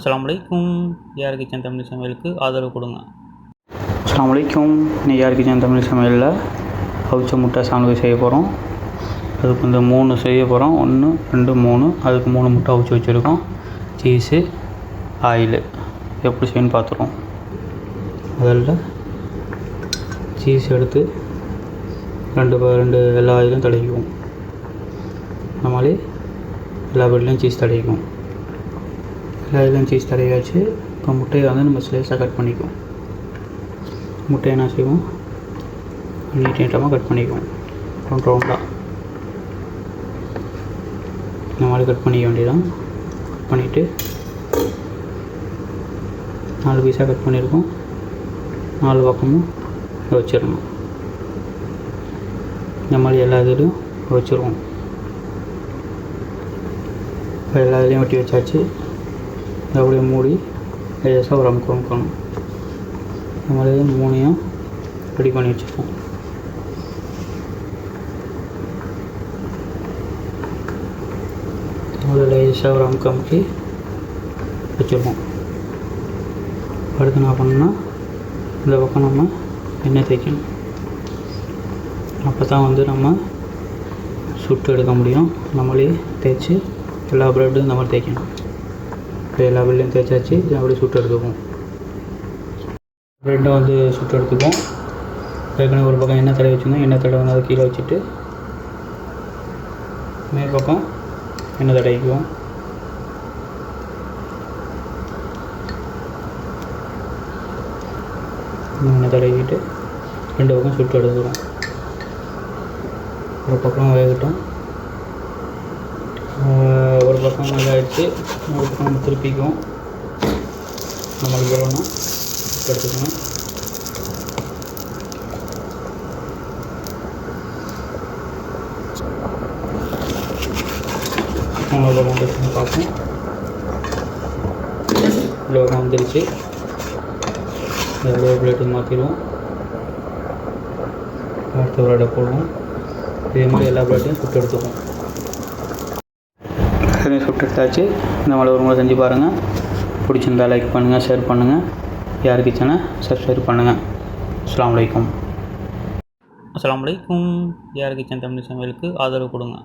அஸ்ஸலாமு அலைக்கும் AR kitchen Tamil சமையலுக்கு ஆதரவு கொடுங்க. அஸ்ஸலாமு அலைக்கும் இன்னைக்கு யார் கிச்சன் தமிழ் சமையலில் அவிச்ச முட்டை சாண்ட்விச் செய்ய போகிறோம். அதுக்கு இந்த மூணு செய்ய போகிறோம். ஒன்று ரெண்டு மூணு. அதுக்கு மூணு முட்டை அவிச்சு வச்சுருக்கோம். Cheese oil. எப்படி செய்யணும்னு பார்த்துருவோம். முதல்ல சீஸ் எடுத்து ரெண்டு ப- ரெண்டு எல்லா ஆயிலும் தடவிக்குவோம். அந்த மாதிரி எல்லா வீட்லேயும் சீஸ் தடவிக்குவோம். எல்லா தடையாச்சு சீஸ் தடவியாச்சு. இப்போ முட்டையை வந்து நம்ம ஸ்லைஸாக கட் பண்ணிக்குவோம். முட்டையை என்ன செய்வோம்? நீட் நீட்டமாக கட் பண்ணிக்குவோம். ரவுண்ட் ரவுண்டாக இந்த மாதிரி கட் பண்ணிக்க வேண்டியதான் கட் பண்ணிவிட்டு நாலு பீஸாக கட் பண்ணியிருக்கோம் நாலு பக்கமும் வச்சிடணும். இந்த மாதிரி எல்லா இதுலேயும் வச்சுருவோம். இப்போ எல்லா இதுலேயும் வெட்டி வச்சாச்சு. அப்படியே மூடி லேசாக ஒரு அமுக்கு அமுக்கணும் இந்த மாதிரி மூணையும் ரெடி பண்ணி வச்சுப்போம். அதில் லேசாக ஒரு அமுக்கு அமுக்கி வச்சுருப்போம் அடுத்து என்ன பண்ணணும்னா இந்த பக்கம் நம்ம எண்ணெய் தேய்க்கணும். அப்போ தான் வந்து நம்ம சுட்டு எடுக்க முடியும். நம்மளே தேய்ச்சி எல்லா ப்ரெட்டும் இந்த மாதிரி தேய்க்கணும். எல்லா வெள்ளையும் தேய்ச்சாச்சு. இதை அப்படியே சுட்டு எடுத்துப்போம் ப்ரெட்டை வந்து சுட்டு எடுத்துப்போம் ஏற்கனவே ஒரு பக்கம் எண்ணெய் தடவை வச்சுருந்தோம். எண்ணெய் தடவை அதை கீழே வச்சுட்டு மேல் பக்கம் எண்ணெய் தடவிக்குவோம். எண்ணெய் தடவிக்கிட்டு ரெண்டு பக்கம் சுட்டு எடுத்துக்கிறோம் ஒரு பக்கம் வேகட்டும். பக்கம் இதாகிடுச்சு ஒரு பக்கம் நம்ம திருப்பிக்குவோம். நம்மளுக்கு எவ்வளோனா எடுத்துக்கணும். வந்துருச்சுன்னு பார்ப்போம். இவ்வளோ வந்துருச்சு. எவ்வளோ பிளேட்டு மாற்றிடுவோம் அடுத்த பிளேட்டை போடுவோம். இதே மாதிரி எல்லா பிளேட்டையும் சுட்டு எடுத்துக்குவோம். ஏற்கனவே சுட்டு எடுத்தாச்சு. இந்த மாதிரி ஒரு முறை செஞ்சு பாருங்கள் பிடிச்சிருந்தா லைக் பண்ணுங்கள் ஷேர் பண்ணுங்கள் யார் கிச்சனை சப்ஸ்கிரைப் பண்ணுங்கள் அஸ்லாம் வலைக்கம் அஸ்லாம் வலைக்கும் யார் கிச்சன் தமிழ் சமையலுக்கு ஆதரவு கொடுங்க.